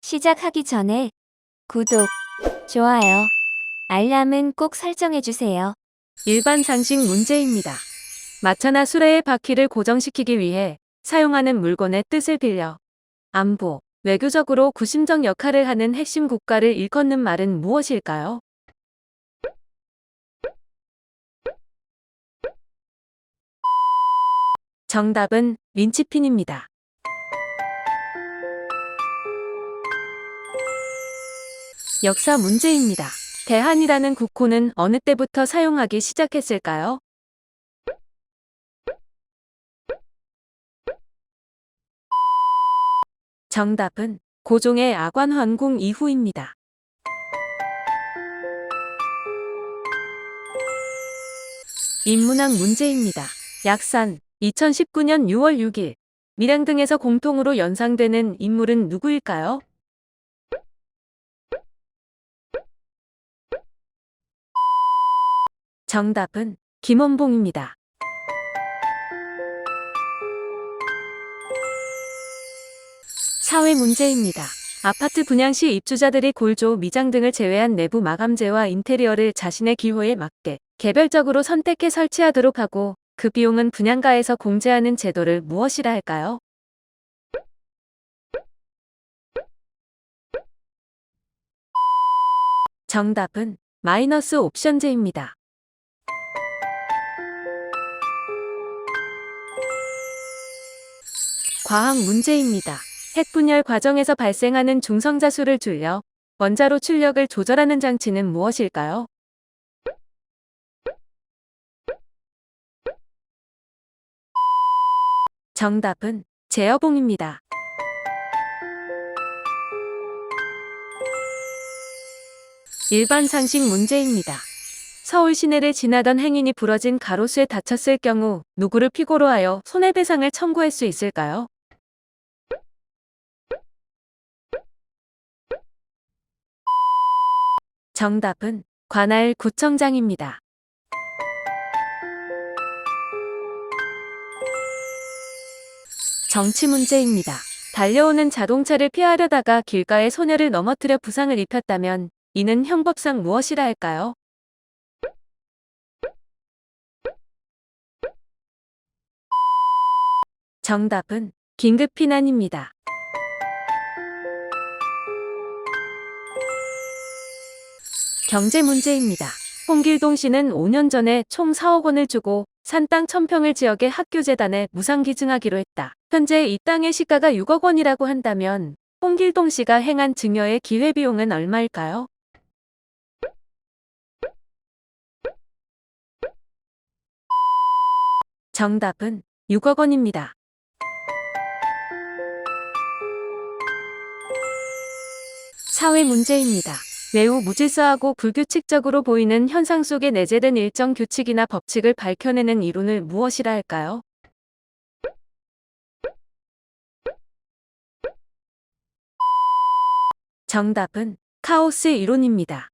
시작하기 전에 구독, 좋아요, 알람은 꼭 설정해주세요. 일반 상식 문제입니다. 마차나 수레의 바퀴를 고정시키기 위해 사용하는 물건의 뜻을 빌려 안보, 외교적으로 구심적 역할을 하는 핵심 국가를 일컫는 말은 무엇일까요? 정답은 린치핀입니다. 역사 문제입니다. 대한이라는 국호는 어느 때부터 사용하기 시작했을까요? 정답은 고종의 아관환궁 이후입니다. 인문학 문제입니다. 약산 2019년 6월 6일 밀양 등에서 공통으로 연상되는 인물은 누구일까요? 정답은 김원봉입니다. 사회 문제입니다. 아파트 분양 시 입주자들이 골조, 미장 등을 제외한 내부 마감재와 인테리어를 자신의 기호에 맞게 개별적으로 선택해 설치하도록 하고 그 비용은 분양가에서 공제하는 제도를 무엇이라 할까요? 정답은 마이너스 옵션제입니다. 과학 문제입니다. 핵 분열 과정에서 발생하는 중성자 수를 줄여 원자로 출력을 조절하는 장치는 무엇일까요? 정답은 제어봉입니다. 일반 상식 문제입니다. 서울 시내를 지나던 행인이 부러진 가로수에 다쳤을 경우 누구를 피고로 하여 손해배상을 청구할 수 있을까요? 정답은 관할 구청장입니다. 정치 문제입니다. 달려오는 자동차를 피하려다가 길가에 소녀를 넘어뜨려 부상을 입혔다면 이는 형법상 무엇이라 할까요? 정답은 긴급 피난입니다. 경제 문제입니다. 홍길동 씨는 5년 전에 총 4억 원을 주고 산땅 1000평을 지역의 학교재단에 무상 기증하기로 했다. 현재 이 땅의 시가가 6억 원이라고 한다면 홍길동 씨가 행한 증여의 기회비용은 얼마일까요? 정답은 6억 원입니다. 사회 문제입니다. 매우 무질서하고 불규칙적으로 보이는 현상 속에 내재된 일정 규칙이나 법칙을 밝혀내는 이론을 무엇이라 할까요? 정답은 카오스 이론입니다.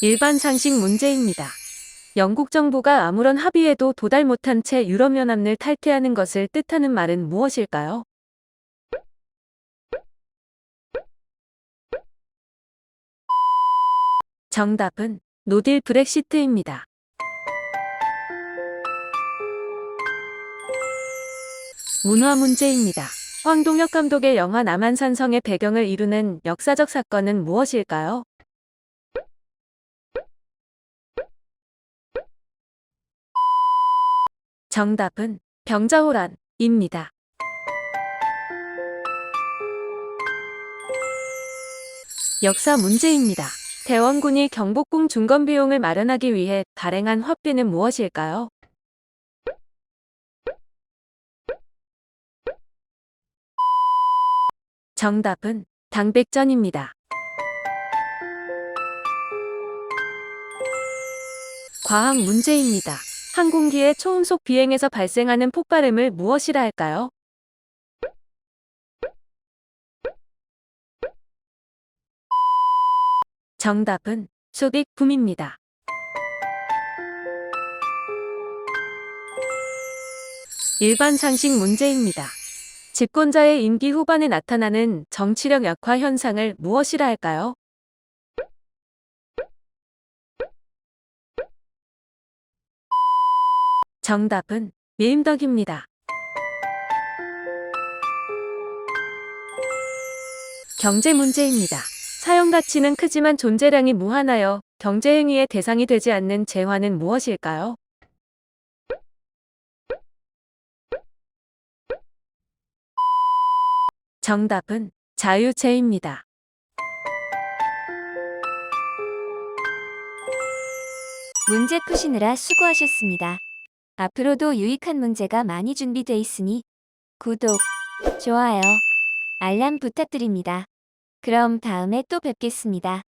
일반 상식 문제입니다. 영국 정부가 아무런 합의에도 도달 못한 채 유럽연합을 탈퇴하는 것을 뜻하는 말은 무엇일까요? 정답은 노딜 브렉시트입니다. 문화 문제입니다. 황동혁 감독의 영화 남한산성의 배경을 이루는 역사적 사건은 무엇일까요? 정답은 병자호란입니다. 역사 문제입니다. 대원군이 경복궁 중건 비용을 마련하기 위해 발행한 화비는 무엇일까요? 정답은 당백전입니다. 과학 문제입니다. 항공기의 초음속 비행에서 발생하는 폭발음을 무엇이라 할까요? 정답은 소빅붐입니다. 일반 상식 문제입니다. 집권자의 임기 후반에 나타나는 정치력 약화 현상을 무엇이라 할까요? 정답은 미임덕입니다. 경제 문제입니다. 사용 가치는 크지만 존재량이 무한하여 경제 행위의 대상이 되지 않는 재화는 무엇일까요? 정답은 자유체입니다. 문제 푸시느라 수고하셨습니다. 앞으로도 유익한 문제가 많이 준비돼 있으니 구독, 좋아요, 알람 부탁드립니다. 그럼 다음에 또 뵙겠습니다.